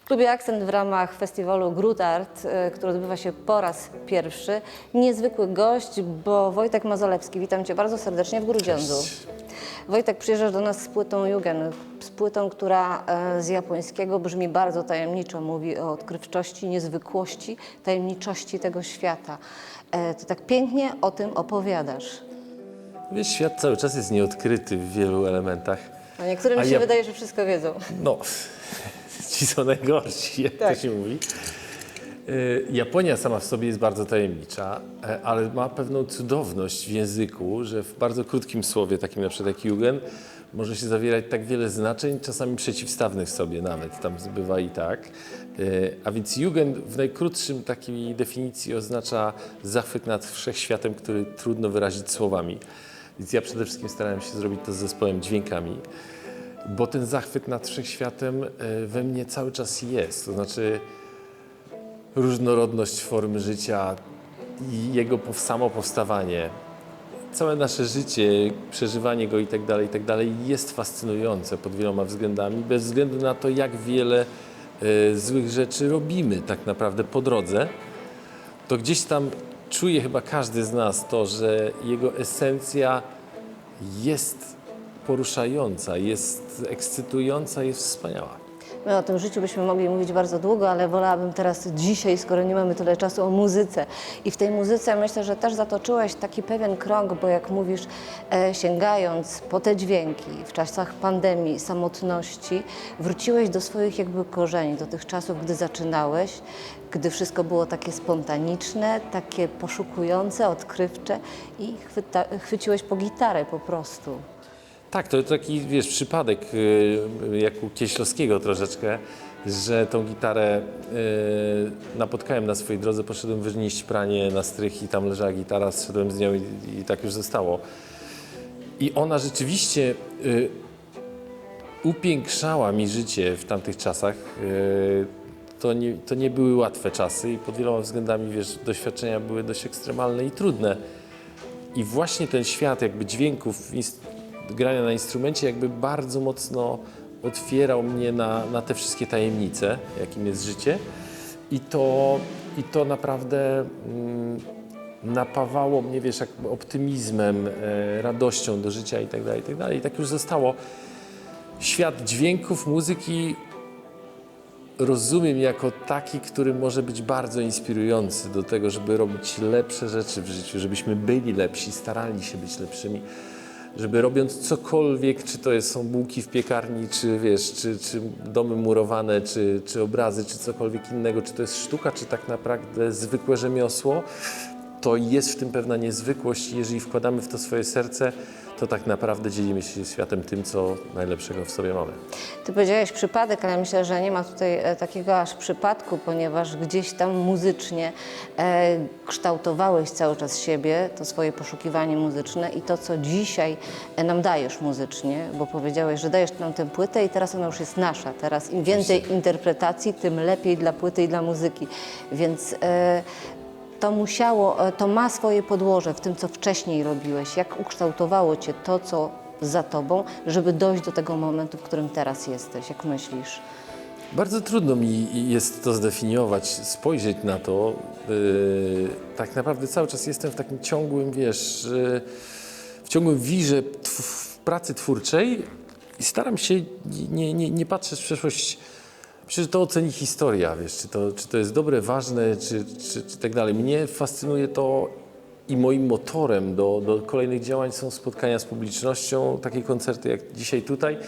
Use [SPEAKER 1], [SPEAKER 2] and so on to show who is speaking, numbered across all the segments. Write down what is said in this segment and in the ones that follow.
[SPEAKER 1] W klubie Akcent w ramach festiwalu Grut Art, e, który odbywa się po raz pierwszy, niezwykły gość, bo Wojtek Mazolewski. Witam Cię bardzo serdecznie w Grudziądzu. Wojtek, przyjeżdżasz do nas z płytą Jugen, z płytą, która e, z japońskiego brzmi bardzo tajemniczo, mówi o odkrywczości, niezwykłości, tajemniczości tego świata. E, Ty tak pięknie o tym opowiadasz.
[SPEAKER 2] Wiesz, świat cały czas jest nieodkryty w wielu elementach.
[SPEAKER 1] A niektórym
[SPEAKER 2] A
[SPEAKER 1] się
[SPEAKER 2] ja-
[SPEAKER 1] wydaje, że wszystko wiedzą.
[SPEAKER 2] No, ci są najgorsi, jak
[SPEAKER 1] Tak.
[SPEAKER 2] to się mówi. Y, Japonia sama w sobie jest bardzo tajemnicza, e, ale ma pewną cudowność w języku, że w bardzo krótkim słowie, takim na przykład jak Jugen, może się zawierać tak wiele znaczeń, czasami przeciwstawnych sobie nawet, tam bywa i tak. Y, A więc Jugend w najkrótszym takiej definicji oznacza zachwyt nad wszechświatem, który trudno wyrazić słowami. Więc ja przede wszystkim starałem się zrobić to z zespołem dźwiękami bo ten zachwyt nad wszechświatem e, we mnie cały czas jest. To znaczy różnorodność formy życia i jego samo powstawanie, całe nasze życie, przeżywanie go i tak dalej, i tak jest fascynujące pod wieloma względami, bez względu na to, jak wiele e, złych rzeczy robimy tak naprawdę po drodze, to gdzieś tam czuje chyba każdy z nas to, że jego esencja jest poruszająca, jest ekscytująca, jest wspaniała.
[SPEAKER 1] My o tym życiu byśmy mogli mówić bardzo długo, ale wolałabym teraz dzisiaj, skoro nie mamy tyle czasu, o muzyce. I w tej muzyce myślę, że też zatoczyłeś taki pewien krąg, bo jak mówisz, e, sięgając po te dźwięki w czasach pandemii, samotności, wróciłeś do swoich jakby korzeni, do tych czasów, gdy zaczynałeś, gdy wszystko było takie spontaniczne, takie poszukujące, odkrywcze i chwyta, chwyciłeś po gitarę po prostu.
[SPEAKER 2] Tak, to taki, wiesz, przypadek y, jak u Kieślowskiego troszeczkę, że tą gitarę y, napotkałem na swojej drodze, poszedłem wynieść pranie na strych i tam leżała gitara, zszedłem z nią i, i tak już zostało. I ona rzeczywiście y, upiększała mi życie w tamtych czasach. To, nie, to nie były łatwe czasy i pod wieloma względami, wiesz, doświadczenia były dość ekstremalne i trudne. I właśnie ten świat jakby dźwięków, grania na instrumencie jakby bardzo mocno otwierał mnie na, na te wszystkie tajemnice, jakim jest życie. I to, i to naprawdę mm, napawało mnie, wiesz, jakby optymizmem, e, radością do życia i tak dalej, i tak dalej. I tak już zostało. Świat dźwięków, muzyki rozumiem jako taki, który może być bardzo inspirujący do tego, żeby robić lepsze rzeczy w życiu, żebyśmy byli lepsi, starali się być lepszymi, żeby robiąc cokolwiek, czy to jest, są bułki w piekarni, czy wiesz, czy, czy domy murowane, czy, czy obrazy, czy cokolwiek innego, czy to jest sztuka, czy tak naprawdę zwykłe rzemiosło, to jest w tym pewna niezwykłość jeżeli wkładamy w to swoje serce, to tak naprawdę dzielimy się światem tym, co najlepszego w sobie mamy.
[SPEAKER 1] Ty powiedziałeś przypadek, ale myślę, że nie ma tutaj e, takiego aż przypadku, ponieważ gdzieś tam muzycznie e, kształtowałeś cały czas siebie, to swoje poszukiwanie muzyczne i to, co dzisiaj e, nam dajesz muzycznie, bo powiedziałeś, że dajesz nam tę płytę i teraz ona już jest nasza. Teraz im więcej interpretacji, tym lepiej dla płyty i dla muzyki. Więc e, to musiało, e, to ma swoje podłoże w tym, co wcześniej robiłeś. Jak ukształtowało cię to, co za tobą, żeby dojść do tego momentu, w którym teraz jesteś? Jak myślisz?
[SPEAKER 2] Bardzo trudno mi jest to zdefiniować, spojrzeć na to. Yy, tak naprawdę cały czas jestem w takim ciągłym, wiesz, yy, w ciągłym wirze pracy twórczej i staram się nie, nie, nie patrzeć w przeszłość. Myślę, że to oceni historia, wiesz, czy to, czy to jest dobre, ważne, czy, czy, czy tak dalej. Mnie fascynuje to i moim motorem do, do kolejnych działań są spotkania z publicznością, takie koncerty jak dzisiaj tutaj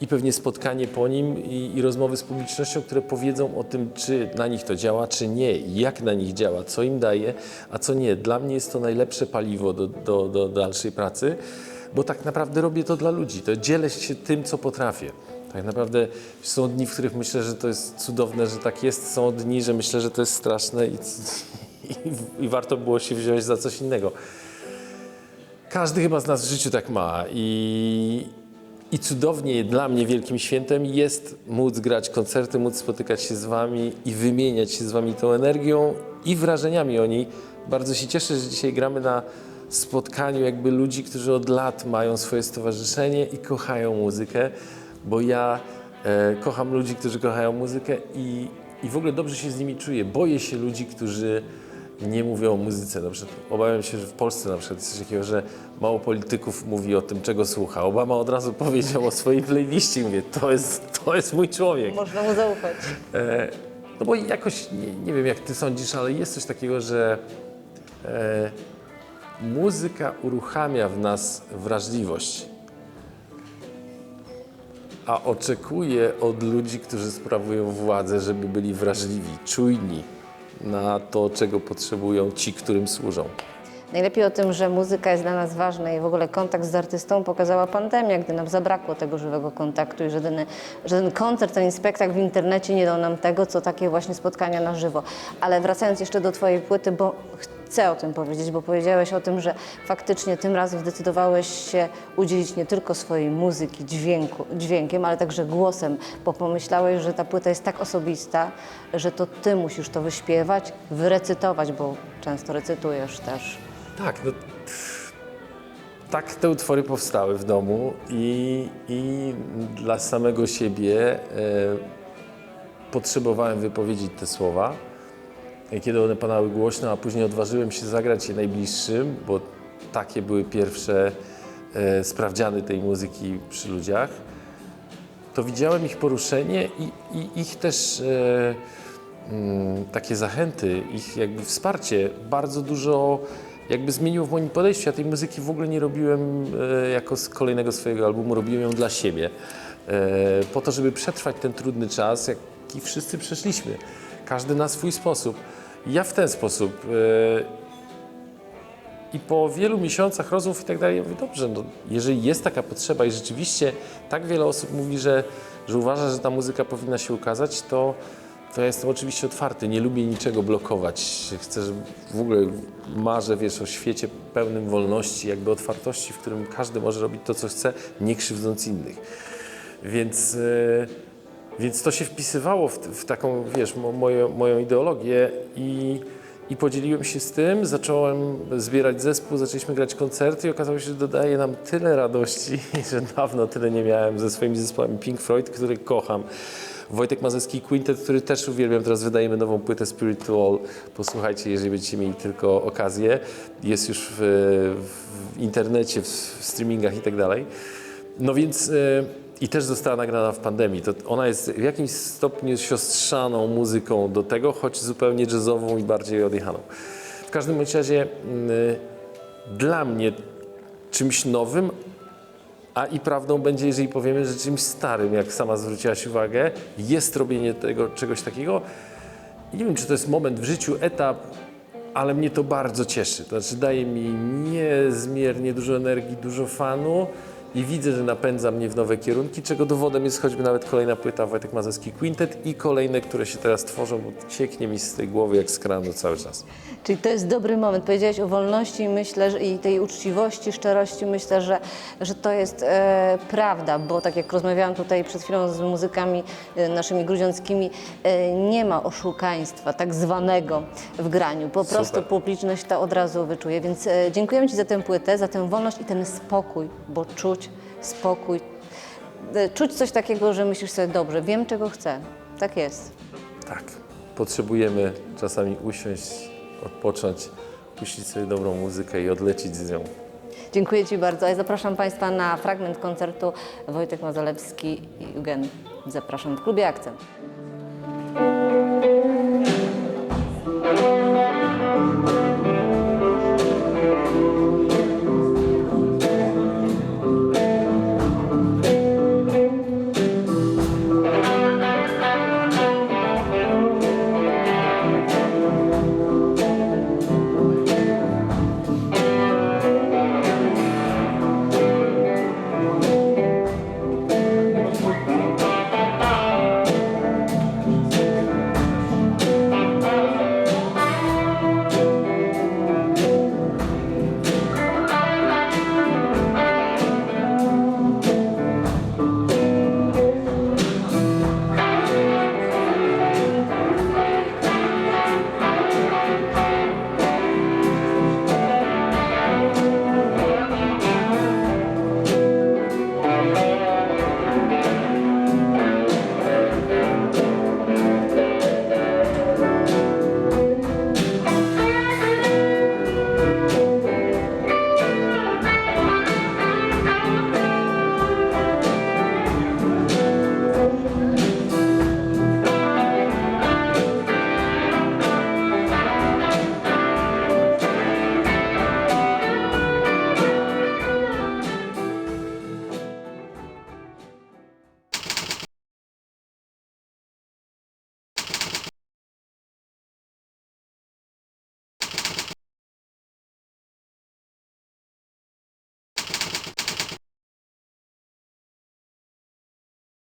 [SPEAKER 2] i pewnie spotkanie po nim i, i rozmowy z publicznością, które powiedzą o tym, czy na nich to działa, czy nie, jak na nich działa, co im daje, a co nie. Dla mnie jest to najlepsze paliwo do, do, do dalszej pracy, bo tak naprawdę robię to dla ludzi. To dzielę się tym, co potrafię. Tak naprawdę są dni, w których myślę, że to jest cudowne, że tak jest. Są dni, że myślę, że to jest straszne i, i, i warto było się wziąć za coś innego. Każdy chyba z nas w życiu tak ma i, i cudownie dla mnie wielkim świętem jest móc grać koncerty, móc spotykać się z wami i wymieniać się z wami tą energią i wrażeniami o niej. Bardzo się cieszę, że dzisiaj gramy na spotkaniu jakby ludzi, którzy od lat mają swoje stowarzyszenie i kochają muzykę, bo ja E, kocham ludzi, którzy kochają muzykę i, i w ogóle dobrze się z nimi czuję. Boję się ludzi, którzy nie mówią o muzyce. Na przykład obawiam się, że w Polsce na przykład jest coś takiego, że mało polityków mówi o tym, czego słucha. Obama od razu powiedział o swojej playliście i mówię, to jest, to jest mój człowiek.
[SPEAKER 1] Można mu zaufać.
[SPEAKER 2] E, no bo jakoś, nie, nie wiem jak ty sądzisz, ale jest coś takiego, że e, muzyka uruchamia w nas wrażliwość. A oczekuję od ludzi, którzy sprawują władzę, żeby byli wrażliwi, czujni na to, czego potrzebują ci, którym służą.
[SPEAKER 1] Najlepiej o tym, że muzyka jest dla nas ważna i w ogóle kontakt z artystą pokazała pandemia, gdy nam zabrakło tego żywego kontaktu i żaden, żaden koncert ani spektakl w internecie nie dał nam tego, co takie właśnie spotkania na żywo. Ale wracając jeszcze do Twojej płyty, bo chcę o tym powiedzieć, bo powiedziałeś o tym, że faktycznie tym razem zdecydowałeś się udzielić nie tylko swojej muzyki dźwięku, dźwiękiem, ale także głosem, bo pomyślałeś, że ta płyta jest tak osobista, że to Ty musisz to wyśpiewać, wyrecytować, bo często recytujesz też.
[SPEAKER 2] Tak, no, tak te utwory powstały w domu i, i dla samego siebie e, potrzebowałem wypowiedzieć te słowa. I Kiedy one padały głośno, a później odważyłem się zagrać je najbliższym, bo takie były pierwsze e, sprawdziany tej muzyki przy ludziach, to widziałem ich poruszenie i, i ich też e, mm, takie zachęty, ich jakby wsparcie bardzo dużo jakby zmieniło w moim podejściu. Ja tej muzyki w ogóle nie robiłem e, jako z kolejnego swojego albumu, robiłem ją dla siebie. E, po to, żeby przetrwać ten trudny czas, jaki wszyscy przeszliśmy. Każdy na swój sposób. Ja w ten sposób e, i po wielu miesiącach rozmów i tak dalej, ja mówię, dobrze, no, jeżeli jest taka potrzeba i rzeczywiście tak wiele osób mówi, że, że uważa, że ta muzyka powinna się ukazać, to, to ja jestem oczywiście otwarty. Nie lubię niczego blokować. Chcę, że w ogóle marzę, wiesz, o świecie pełnym wolności, jakby otwartości, w którym każdy może robić to, co chce, nie krzywdząc innych. Więc, e, więc to się wpisywało w, w taką, wiesz, mo, moją, ideologię i, i podzieliłem się z tym, zacząłem zbierać zespół, zaczęliśmy grać koncerty i okazało się, że dodaje nam tyle radości, że dawno tyle nie miałem ze swoimi zespołami Pink Floyd, który kocham. Wojtek Mazecki Quintet, który też uwielbiam, teraz wydajemy nową płytę Spiritual. Posłuchajcie, jeżeli będziecie mieli tylko okazję. Jest już w, w internecie, w, w streamingach i tak dalej. No więc e, i też została nagrana w pandemii. To ona jest w jakimś stopniu siostrzaną muzyką do tego, choć zupełnie jazzową i bardziej odjechaną. W każdym razie mm, dla mnie czymś nowym, a i prawdą będzie, jeżeli powiemy, że czymś starym, jak sama zwróciłaś uwagę, jest robienie tego czegoś takiego. Nie wiem, czy to jest moment w życiu, etap, ale mnie to bardzo cieszy. To znaczy daje mi niezmiernie dużo energii, dużo fanu i widzę, że napędza mnie w nowe kierunki, czego dowodem jest choćby nawet kolejna płyta Wojtek Mazowski Quintet i kolejne, które się teraz tworzą, bo cieknie mi z tej głowy jak z kranu cały czas.
[SPEAKER 1] Czyli to jest dobry moment. Powiedziałeś o wolności i myślę, że i tej uczciwości, szczerości. Myślę, że, że to jest e, prawda, bo tak jak rozmawiałam tutaj przed chwilą z muzykami e, naszymi grudziąckimi, e, nie ma oszukaństwa tak zwanego w graniu. Po prostu
[SPEAKER 2] Super.
[SPEAKER 1] publiczność to od razu wyczuje. Więc e, dziękujemy Ci za tę płytę, za tę wolność i ten spokój, bo czuć spokój. E, Czuć coś takiego, że myślisz sobie, dobrze, wiem czego chcę. Tak jest.
[SPEAKER 2] Tak, potrzebujemy czasami usiąść, odpocząć, puścić sobie dobrą muzykę i odlecieć z nią.
[SPEAKER 1] Dziękuję Ci bardzo. Ja zapraszam Państwa na fragment koncertu Wojtek Mazalewski i Eugen. Zapraszam w klubie Akcent.